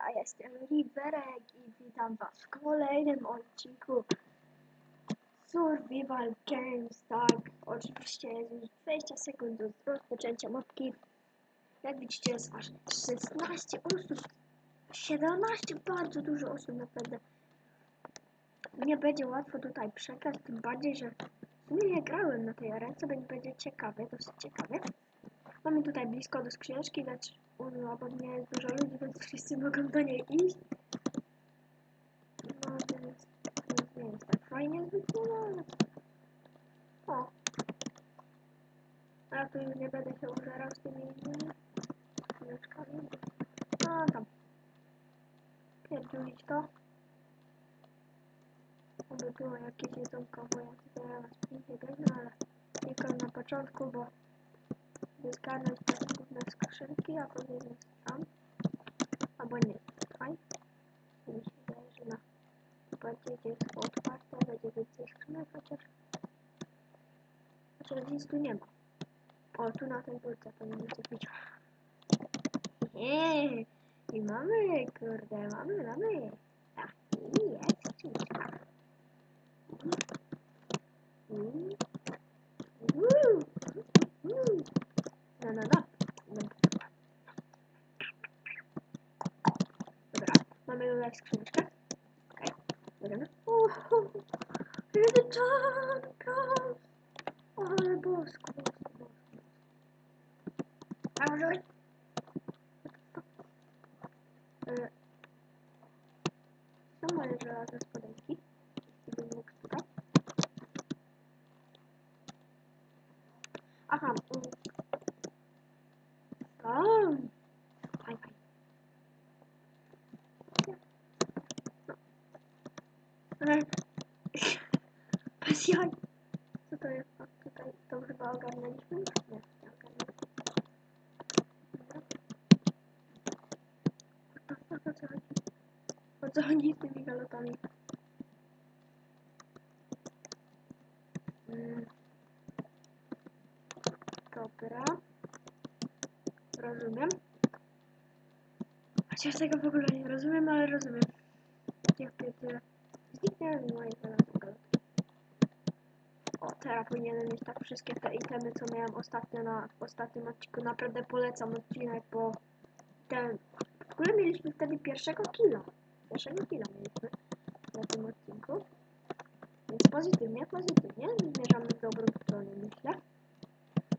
ja jestem Riverek i witam was w kolejnym odcinku Survival Games, tak, oczywiście jest już 20 sekund do rozpoczęcia mapki. Jak widzicie jest aż 16 osób, 17, bardzo dużo osób naprawdę. Nie będzie łatwo tutaj przegrać, tym bardziej, że nie grałem na tej arence, więc będzie ciekawe, dosyć ciekawe. Mamy tutaj blisko do skrzyneczki, lecz obok mnie jest dużo ludzi, więc wszyscy mogą do niej iść. No więc, więc nie jest tak fajnie zwykle, no. O! Ja tu już nie będę się użerał z tymi innymi skrzyneczkami, bo... No tam. Pierdziulić to. Oby było jakieś jedzonko, bo ja tutaj raz pięknie biegnę, ale tylko na początku, bo te główne skrzynki, a jest tam. Albo nie, tutaj. Mi się wydaje, że na bardziej gdzie otwarte, będzie więcej skrzynek, chociaż... Chociaż nic tu nie ma. O, tu na tej górce powinien być. Eee, I mamy, kurde, mamy, mamy. Tak, i jest. Mm. Uuu. Uuu. No, no, no. Dobra, mamy tutaj skrzyneczkę. Okej, bierzemy. Uhu, comes. Ale bosko, bosko, bosko. Są moje żelazne spodenki. Gdybym mógł. Aha, mm. Tam. Faj, faj. No. E, Bez jaj. Co to jest? A, tutaj to chyba ogarnęliśmy? Nie, nie ogarnęliśmy. Dobra. What the fuck, o co chodzi? O co chodzi z tymi galotami? Mm. Dobra. Rozumiem. Chociaż tego w ogóle nie rozumiem, ale rozumiem. Ja pierdzielę. Zniknęły moje galotki. O, teraz powinienem mieć tak wszystkie te itemy, co miałem ostatnio na ostatnim odcinku. Naprawdę polecam odcinek, bo ten... W ogóle mieliśmy wtedy pierwszego killa. Killa mieliśmy na tym odcinku. Więc pozytywnie, pozytywnie. Zmierzamy w dobrą stronę, myślę.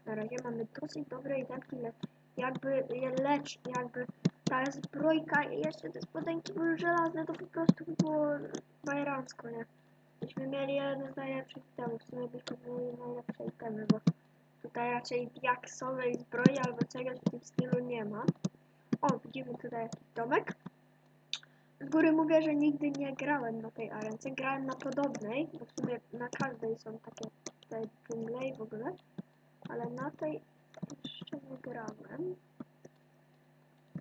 Na razie mamy dosyć dobre lecz jakby, lecz jakby ta zbrojka i jeszcze te spodenki były żelazne, to po prostu by było bajerancko, nie? Byśmy mieli jeden z najlepszych itemów, w sumie byśmy mieli najlepsze itemy, bo tutaj raczej diaksowej zbroi albo czegoś w tym stylu nie ma. O, widzimy tutaj jakiś domek. Góry mówię, że nigdy nie grałem na tej arence, grałem na podobnej, bo w sumie na każdej są takie te dżungle i w ogóle, ale na tej jeszcze nie grałem.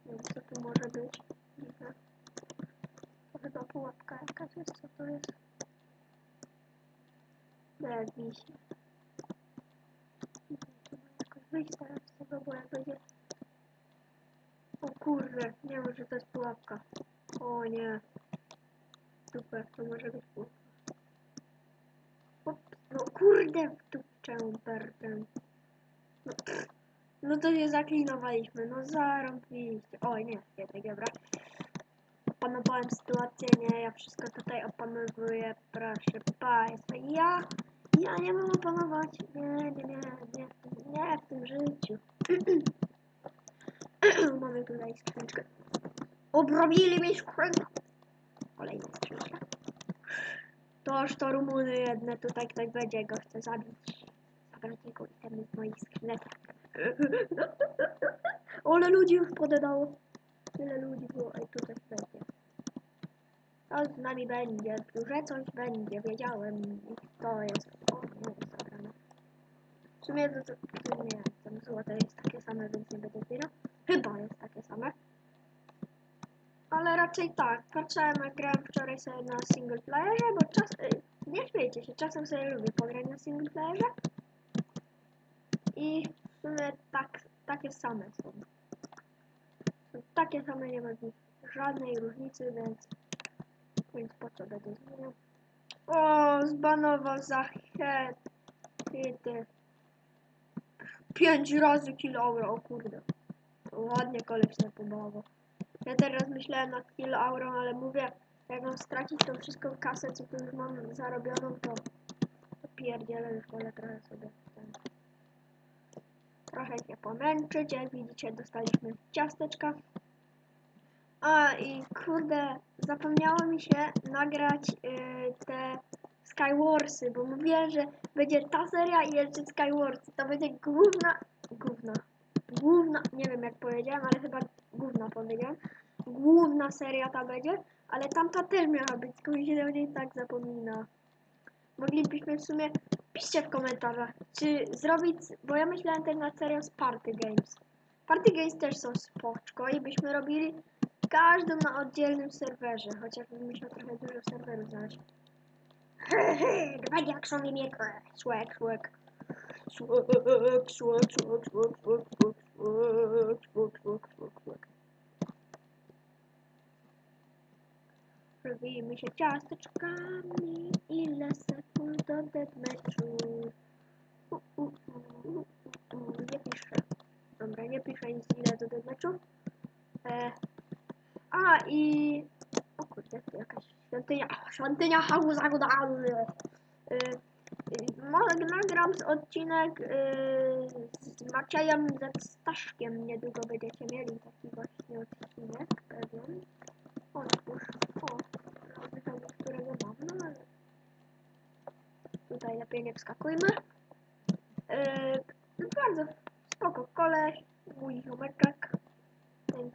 Nie wiem, co tu może być. Dziwne. To chyba pułapka jakaś jest, co to jest? Bez wisi. jakoś wyjść teraz z tego, bo jak będzie... O kurde, nie wiem, że to jest pułapka. Nie. Super, to może być. Ups, no kurde, wtupczę bertem. No, no to się zaklinowaliśmy, no zarąbiliście. Oj, nie, jednak dobra. Opanowałem sytuację, nie, ja wszystko tutaj opanowuję, proszę państwa. Ja, ja nie mam opanować, nie, nie, nie, nie, nie w tym życiu. Mamy tutaj skrzyneczkę. Obrobili mi skrzynkę. Kolejna skrzynka. Toż to Rumuny jedne, tutaj ktoś będzie go chce zabić. Zabrać jego itemy z moich skrzynek. Ole ludzi już podedało. Tyle ludzi było, ej tu coś będzie. To z nami będzie, że coś będzie, wiedziałem. I to jest, o nie jest zabrane. W sumie to, to nie, tam złote jest takie same, więc nie będzie zbierał. Chyba jest takie same. Ale raczej tak, patrzyłem jak grałem wczoraj sobie na single playerze, bo czas... y, Nie śmiejcie się, czasem sobie lubię pograć na single playerze. I w sumie tak, takie same są. Takie same nie ma żadnej różnicy, więc, więc po co będę zmieniał? O, zbanował za het, hity. Pięć razy aura, o kurde. Ładnie koleś się pobawił. Ja teraz myślałem nad kill aurą, ale mówię, jak mam stracić tą wszystką kasę, co tu już mam zarobioną, to, to pierdzielę już wolę trochę sobie ten. Trochę się pomęczyć, jak widzicie dostaliśmy ciasteczka. A i kurde, zapomniało mi się nagrać yy, te Skywarsy, bo mówiłem, że będzie ta seria i jeszcze Skywarsy. To będzie główna, główna, główna, nie wiem jak powiedziałem, ale chyba główna powiedziałem. Główna seria ta będzie, ale tamta też miała być, tylko mi się będzie i tak zapomina. Moglibyśmy w sumie, piszcie w komentarzach, czy zrobić, bo ja myślałem też na serio z Party Games. Party Games też są spoczko i byśmy robili każdą na oddzielnym serwerze, chociaż bym musiał trochę dużo serwerów znaleźć. Dwa Jackson i mnie Swag, swag. Swag, swag, swag, swag, swag, swag, swag, swag, swag, swag, swag. Robimy się ciasteczkami, ile sekund do deathmatchu. U, u, u, u, u, u, nie piszę. Dobra, nie piszę nic ile do deathmatchu. E, a i... O kurde, to jakaś świątynia, świątynia. Y, y, może nagram odcinek y, z Maciejem ze Staszkiem. Niedługo będziecie mieli taki właśnie odcinek pewien. O, już, o, pytam, którego mam, no ale tutaj lepiej nie wskakujmy. Yy, bardzo spoko koleś, mój ziomeczek, więc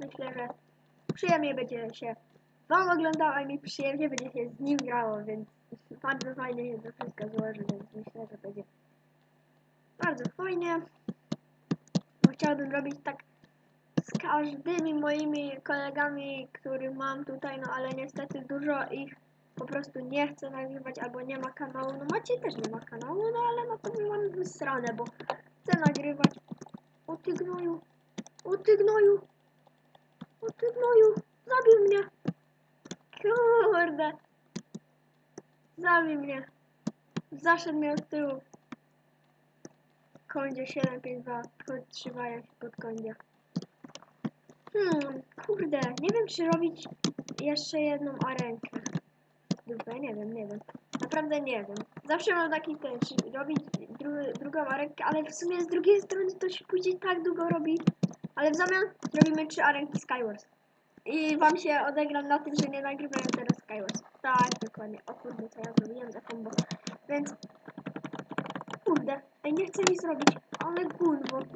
myślę, że przyjemnie będzie się wam oglądało, a mi przyjemnie będzie się z nim grało, więc bardzo fajnie się to wszystko złoży, więc myślę, że będzie bardzo fajnie. Bo chciałbym robić tak z każdymi moimi kolegami, których mam tutaj, no ale niestety dużo ich po prostu nie chce nagrywać albo nie ma kanału. No Maciej też nie ma kanału, no ale no to mam wysrane, bo chcę nagrywać. O ty gnoju, o ty gnoju, o ty gnoju, zabił mnie. Kurde. Zabił mnie. Zaszedł mnie od tyłu. Kondzie 752. Podtrzymają się pod kondzie. Hmm, kurde. Nie wiem, czy robić jeszcze jedną arenkę. Dupę, nie wiem, nie wiem. Naprawdę nie wiem. Zawsze mam taki ten, czy robić dru drugą arenkę, ale w sumie z drugiej strony to się później tak długo robi. Ale w zamian robimy trzy arenki Skywars. I wam się odegram na tym, że nie nagrywają teraz Skywars. Tak, dokładnie. O kurde, co ja zrobiłem za combo. Więc... Kurde, ej, nie chcę mi zrobić, ale flash.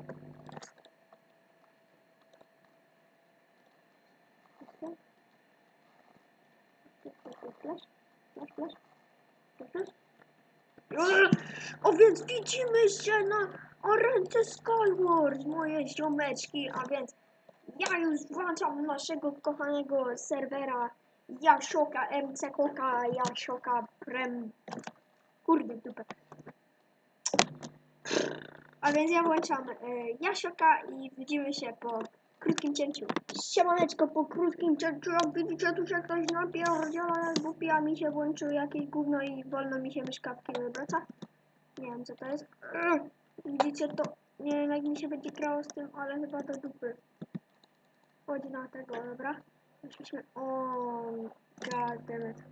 O więc widzimy się na arence Skywars, moje ziomeczki, a więc ja już włączam naszego kochanego serwera Jasioka MC Koka, Jasioka Prem. Kurde dupę. A więc ja włączam e, Jasioka i widzimy się po krótkim cięciu. Siemaneczko po krótkim cięciu, jak widzicie tu się ktoś napierdziela, albo pija mi się włączył jakieś gówno i wolno mi się myszka w kino wraca. Nie wiem co to jest. Widzicie to? Nie wiem jak mi się będzie grało z tym, ale chyba do dupy. Chodź na tego, dobra? Musieliśmy... O, goddammit.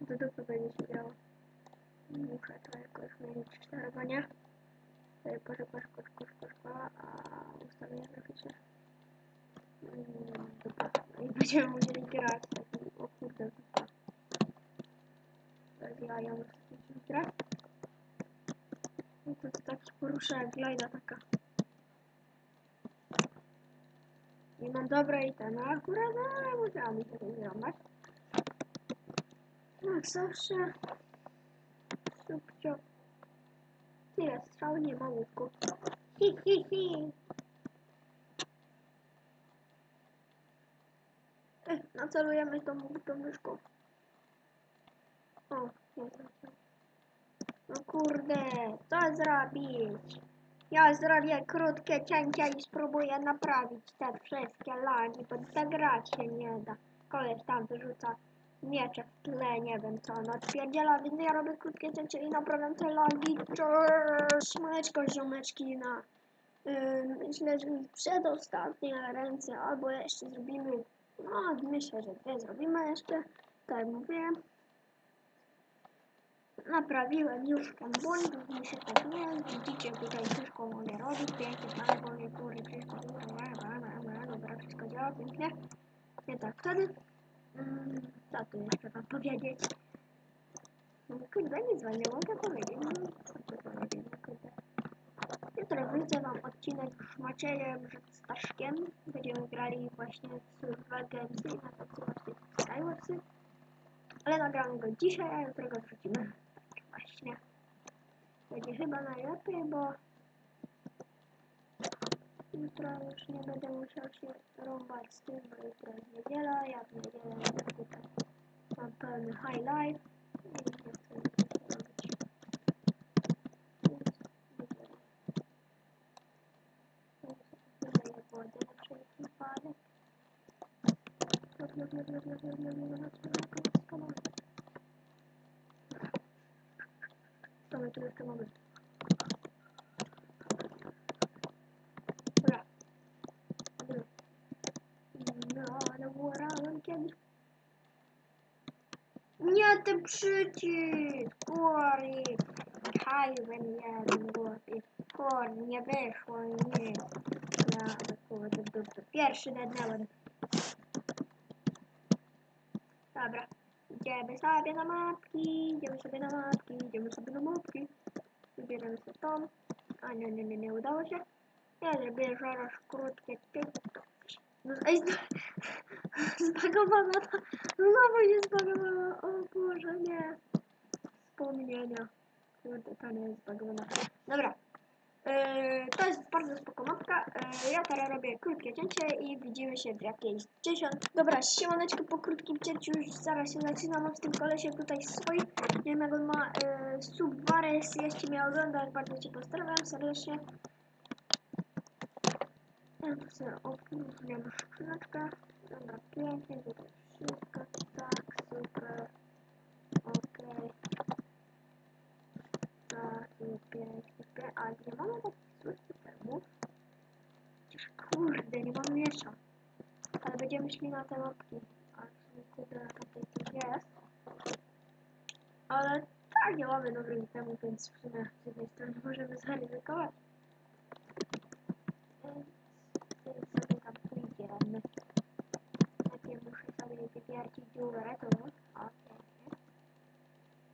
Do dupy będzie się grało. Muszę to jakoś zmienić sterowanie. Szybko, szybko, szybko, szybko, szybko. A ustawienia graficzne. Mm, Dobra. I będziemy musieli grać. O kurde, dupa. Ja ją grać. No to, to taki porusza jak glajda taka. Nie mam dobrej ten, a akurat no, musiałam się to złamać. Jak zawsze. Subcio. Tyle strzał nie ma łuku. Hi, hi, hi. Ech, nacelujemy tą, tą myszką. O, nie. No kurde, co zrobić? Ja zrobię krótkie cięcia i spróbuję naprawić te wszystkie lagi, bo tak grać się nie da. Koleś tam wyrzuca miecze w tle, nie wiem co on odpierdziela, więc ja robię krótkie cięcie i naprawiam te lagi. Mleczko, ziomeczki na... Yy, myślę, że przedostatnie ręce, albo jeszcze zrobimy... No, myślę, że dwie zrobimy jeszcze, tak mówiłem. Naprawiłem już ten błąd, mi się tak nie widzicie tutaj wszystko mogę robić, pięknie, bo mnie kurde wszystko dobra, wszystko działa pięknie. Nie tak wtedy. Mm, co tu jeszcze wam powiedzieć? No kurde, nic wam nie mogę powiedzieć, no co tu powiedzieć, no kurde. Jutro wrócę wam odcinek z Maciejem Staszkiem. Będziemy grali właśnie w Survival Gamesy na tacy właśnie Skywarsy. Ale nagramy go dzisiaj, a jutro go wrzucimy. Tak właśnie. Będzie chyba najlepiej, bo jutro już nie będę musiał się rąbać z tym, bo jutro jest niedziela, ja w niedzielę tutaj mam pełny high life i nie chcę nic robić. Więc niedziela. Dodaję wodę na wszelki wypadek. Lub, lub, lub, lub, lub, lub, lub, lub, lub, lub, Давай, давай, давай. Ура. Ура. Надо воронки. Нет, ты пшите. Хай, Хайвен я работаю. Кор, не вийшло, ні. Я такого добився. Перший не треба. Добре. Йдемо собі на мапки, йдемо собі на мапки, йдемо собі на мапки udało się. Ja zrobię zaraz krótkie TikTok. No, ej, zbagowana ta. Znowu się zbagowała. O Boże, nie. Wspomnienia. Kurde, ta nie jest zbagowana. Dobra. Yy, to jest bardzo spoko mapka. Yy, ja teraz robię krótkie cięcie i widzimy się w jakiejś 10. Dobra, siemaneczko po krótkim cięciu już zaraz się zaczynam. Z tym kolesie tutaj swój. Nie wiem jak on ma yy, sub Wares. Jeśli mnie oglądasz, bardzo cię pozdrawiam serdecznie. Ja tu sobie opróżniam skrzyneczkę. Dobra, pięknie, tutaj wszystko, tak, super. Okej. Tak, pięknie, pięknie. A nie mamy takich złych systemów? Przecież kurde, nie mamy miecza. Ale będziemy szli na te coś jest. Ale tak, nie mamy dobrych itemów, więc w sumie z jednej strony możemy zaryzykować. Więc więc sobie tam pójdziemy. Najpierw muszę sobie wypierdzić dziurę tu. O, pięknie.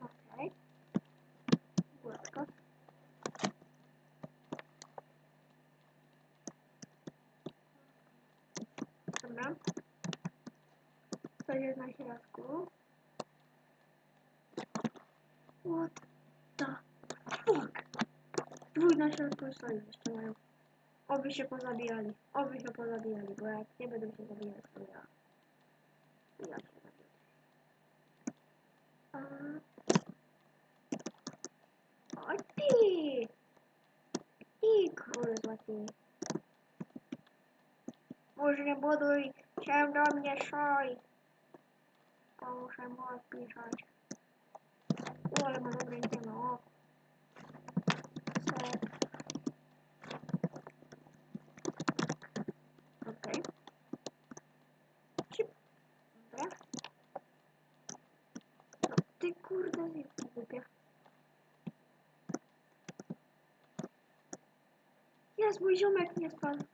Okej. Gładko. Dobra. To jest na środku. What the fuck? Dwój na środku stoi jeszcze mają. Oby się pozabijali. Oby się pozabijali, bo jak nie będą się zabijać, to ja... Ja się zabiję. A... O ty! Ty kurwa ty. Może nie buduj się do mnie szoj to muszę mu odpisać. No ale mamy będzie mało. Okej. Okay. Dobra. No kurde, jaki głupie. Jest mój ziomek nie spadł.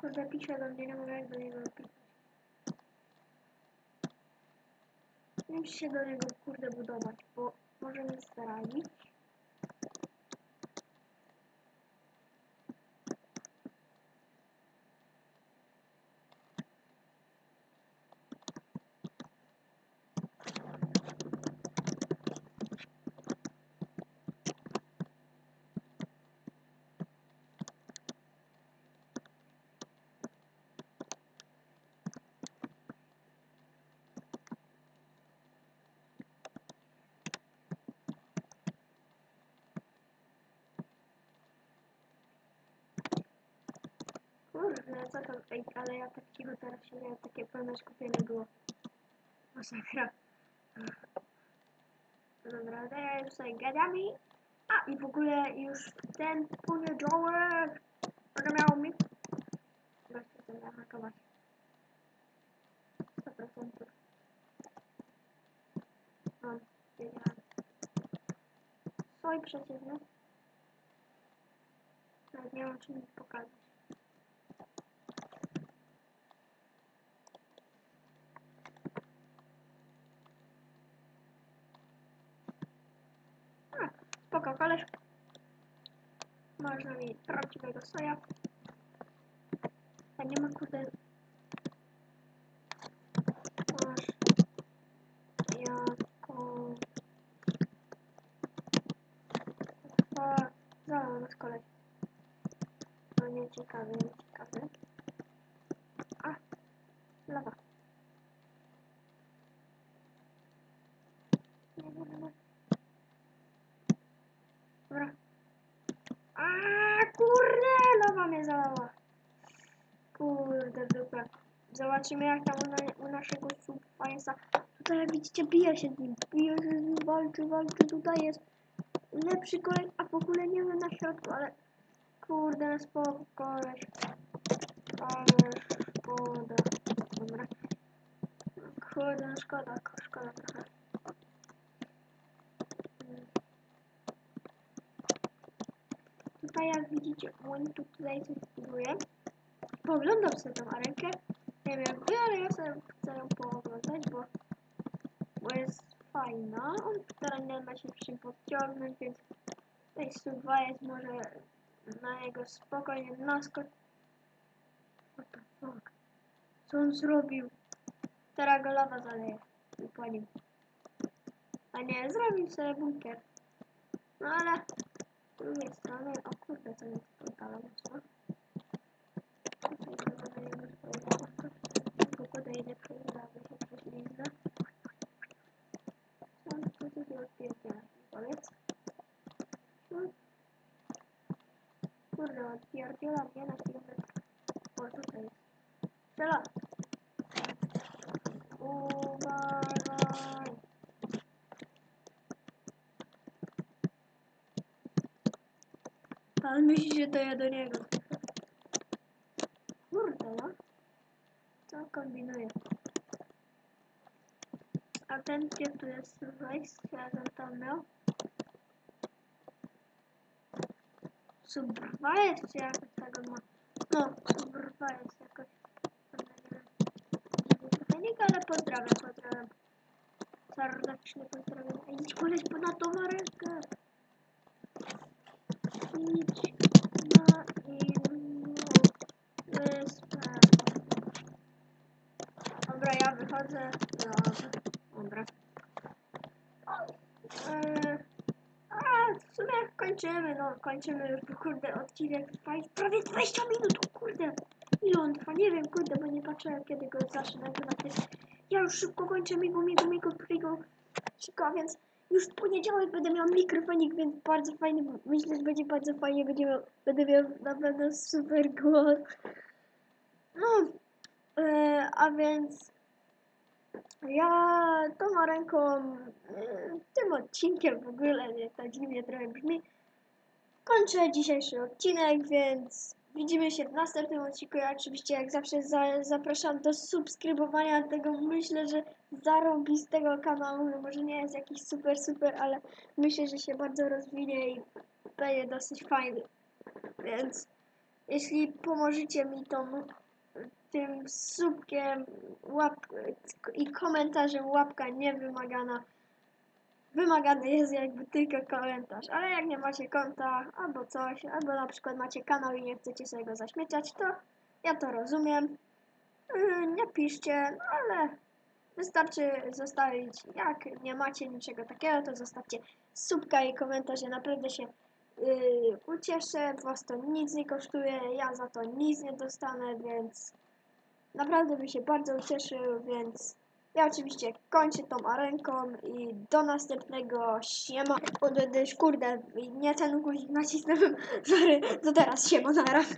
Kurde, pisze do mnie, nie mogę jak do niego wiem, czy się do niego kurde budować, bo może mnie. Co to? Ej, ale ja tak cicho teraz siedziałem, takie pełne skupienie było. Masakra. Dobra, teraz tutaj gadamy. A, i w ogóle już ten poniedziałek będę miał mi... Gościu, to zahakować. 100%. Mam, wiedziałem. Soj przecież, nie? Nawet nie mam czym pokazać. A, spoko, koleś. Można mi prawdziwego soja. A nie ma kurde... Masz... Jaką... A, zalał nas koleś. No nie ciekawy, nie ciekawy. A, lawa. Nie, nie, nie, nie. Dobra. A kurde, lawa mnie zalała. Kurde, dupę. Zobaczymy jak tam u, na, u naszego subfańca. Tutaj jak widzicie bije się z nim. Bije się z nim, walczy, walczy. Tutaj jest lepszy koleś, a w ogóle nie wiem na środku, ale kurde, spoko koleś. Ale szkoda. Dobra. Kurde, no szkoda, szkoda trochę. Tutaj jak widzicie, on tu tutaj coś buduje. Pooglądam sobie tą arenkę. Nie wiem ale ja sobie chcę pooglądać, bo, bo jest fajna. On teraz nie ma się czym podciągnąć, więc tutaj suwa jest może na jego spokojnie naskok. What the fuck? Co on zrobił? Teraz go lawa zaleje. I. A nie, zrobił sobie bunkier. No ale z drugiej strony, o kurde, to jest portala mocno. Tutaj dajemy swoje auto. Tylko podejdę, przejdę się przez liznę. Co on tu sobie odpierdziela? Powiedz. Hmm. Kurde, odpierdziela mnie na kilometr. O, tutaj jest. Strzela! Uważaj! Pan myśli, że to ja do niego. Kurde, no. Co kombinuje? Gdzie tu jest wejść? Ja tam miał? Subrwa jest jakoś tego ma? No, subrwa jest jakoś. Mechanika, ale pozdrawiam, pozdrawiam. Serdecznie pozdrawiam. Ej, idź koleś ponad tą rękę. Idź na inną wyspę. Dobra, ja wychodzę. Dobra. Dobra. Eee, a, w sumie kończymy, no kończymy już, kurde, odcinek trwa prawie 20 minut, kurde. Ile on trwa? Nie wiem, kurde, bo nie patrzyłem kiedy go zacznę nagrywać. Ja już szybko kończę, migu, migu, migu, migu. Szybko, więc już w poniedziałek będę miał mikrofonik, więc bardzo fajny, myślę, że będzie bardzo fajnie, będzie miał, będę miał na pewno super głos. No, e, a więc ja tą ręką, e, tym odcinkiem w ogóle, nie, tak dziwnie trochę brzmi, kończę dzisiejszy odcinek, więc widzimy się w następnym odcinku. Ja oczywiście jak zawsze za, zapraszam do subskrybowania tego, myślę, że zarąbistego kanału, no może nie jest jakiś super, super, ale myślę, że się bardzo rozwinie i będzie dosyć fajny. Więc jeśli pomożecie mi tą tym subkiem łap i komentarzem łapka nie wymagana. Wymagany jest jakby tylko komentarz, ale jak nie macie konta albo coś, albo na przykład macie kanał i nie chcecie sobie go zaśmieciać, to ja to rozumiem. Yy, Nie piszcie, no ale wystarczy zostawić, jak nie macie niczego takiego, to zostawcie subka i komentarz, ja naprawdę się yy, ucieszę, was to nic nie kosztuje, ja za to nic nie dostanę, więc naprawdę bym się bardzo ucieszył, więc ja oczywiście kończę tą arenką i do następnego siema. D- kurde, nie ten guzik nacisnąłem, sorry, to teraz siema, nara.